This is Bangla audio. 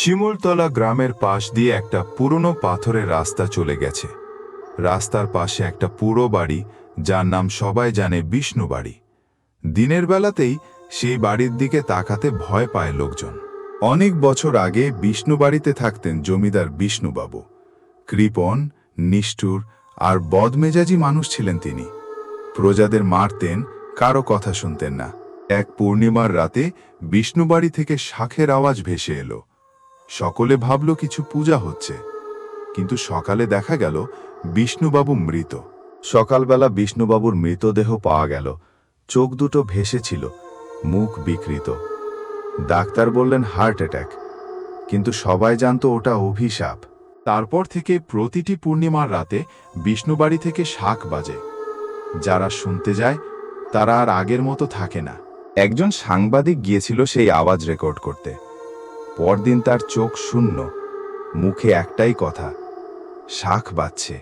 শিমুলতলা গ্রামের পাশ দিয়ে একটা পুরনো পাথরের রাস্তা চলে গেছে। রাস্তার পাশে একটা পুরো বাড়ি, যার নাম সবাই জানে বিষ্ণু বাড়ি। দিনের বেলাতেই সেই বাড়ির দিকে তাকাতে ভয় পায় লোকজন। অনেক বছর আগে বিষ্ণু বাড়িতে থাকতেন জমিদার বিষ্ণুবাবু। কৃপণ, নিষ্ঠুর আর বদমেজাজি মানুষ ছিলেন তিনি। প্রজাদের মারতেন, কারও কথা শুনতেন না। এক পূর্ণিমার রাতে বিষ্ণুবাড়ি থেকে শাখের আওয়াজ ভেসে এলো। সকলে ভাবল কিছু পূজা হচ্ছে। কিন্তু সকালে দেখা গেল বিষ্ণুবাবু মৃত। সকালবেলা বিষ্ণুবাবুর মৃতদেহ পাওয়া গেল। চোখ দুটো ভেসেছিল মুখ বিকৃত। ডাক্তার বললেন হার্ট অ্যাটাক কিন্তু সবাই জানতো ওটা অভিশাপ। তারপর থেকে প্রতিটি পূর্ণিমার রাতে বিষ্ণুবাড়ি থেকে শাক বাজে। যারা শুনতে যায়, তারা আর আগের মতো থাকে না। একজন সাংবাদিক গিয়েছিল সেই আওয়াজ রেকর্ড করতে। পরদিন তার চোখ শূন্য মুখে একটাই কথা শাখ বাজছে।